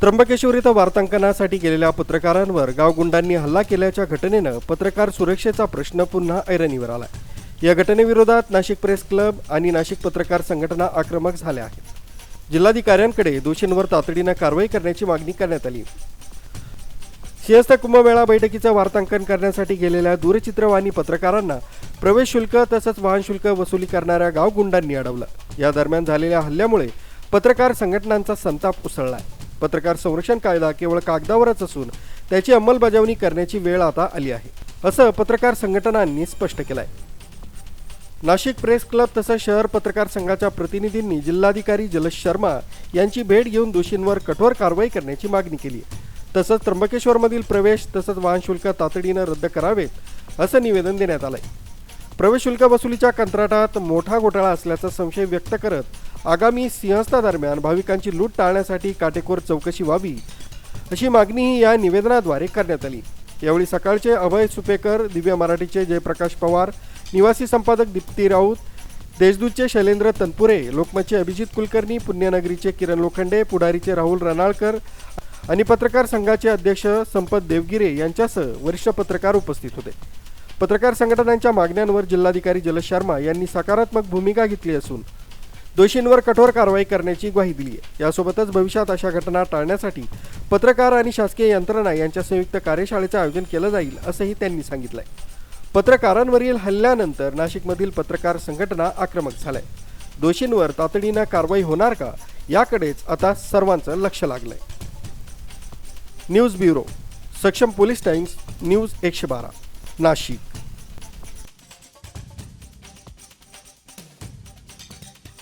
त्र्यंबकेश्वर इथं वार्तांकनासाठी गेलेल्या पत्रकारांवर गावगुंडांनी हल्ला केल्याच्या घटनेनं पत्रकार सुरक्षेचा प्रश्न पुन्हा ऐरणीवर आला या घटनेविरोधात नाशिक प्रेस क्लब आणि नाशिक पत्रकार संघटना आक्रमक झाल्या आहेत. जिल्हाधिकाऱ्यांकडे दोषींवर तातडीनं कारवाई करण्याची मागणी करण्यात आली. सिंहस्थ कुंभमेळा बैठकीचं वार्तांकन करण्यासाठी गेलेल्या दूरचित्रवाणी पत्रकारांना प्रवेश शुल्क तसंच वाहन शुल्क वसुली करणाऱ्या गावगुंडांनी अडवलं. या दरम्यान झालेल्या हल्ल्यामुळे पत्रकार संघटनांचा संताप उसळलाय. पत्रकार संरक्षण कायदा केवळ कागदावरच असून त्याची अंमलबजावणी करण्याची वेळ आता आली आहे असं पत्रकार संघटनांनी स्पष्ट केलंय. नाशिक प्रेस क्लब तसंच शहर पत्रकार संघाच्या प्रतिनिधींनी जिल्हाधिकारी जलश शर्मा यांची भेट घेऊन दोषींवर कठोर कारवाई करण्याची मागणी केली. तसंच त्र्यंबकेश्वरमधील प्रवेश तसंच वाहन शुल्क तातडीनं रद्द करावेत असं निवेदन देण्यात आलंय. शुल्क वसुलीच्या कंत्राटात मोठा घोटाळा असल्याचा संशय व्यक्त करत आगामी सिंहस्थादरम्यान भाविकांची लूट टाळण्यासाठी काटेकोर चौकशी व्हावी अशी मागणीही या निवेदनाद्वारे करण्यात आली. यावेळी सकाळचे अभय सुपेकर दिव्य मराठीचे जयप्रकाश पवार निवासी संपादक दीप्ती राऊत देशदूतचे शैलेंद्र तनपुरे लोकमतचे अभिजित कुलकर्णी पुण्यनगरीचे किरण लोखंडे पुढारीचे राहुल रनाळकर आणि पत्रकार संघाचे अध्यक्ष संपत देवगिरे यांच्यासह वरिष्ठ पत्रकार उपस्थित होते. पत्रकार संघटनांच्या मागण्यांवर जिल्हाधिकारी जलश शर्मा यांनी सकारात्मक भूमिका घेतली असून दोषींवर कठोर कारवाई करण्याची ग्वाही दिली आहे. यासोबतच भविष्यात अशा घटना टाळण्यासाठी पत्रकार आणि शासकीय यंत्रणा यांच्या संयुक्त कार्यशाळेचं आयोजन केलं जाईल असंही त्यांनी सांगितलंय. पत्रकारांवरील हल्ल्यानंतर नाशिकमधील पत्रकार संघटना आक्रमक झाल्या. दोषींवर तातडीनं कारवाई होणार का याकडेच आता सर्वांचं लक्ष लागलंय. News bureau Saksham police times news एकशे बारा. नाशिक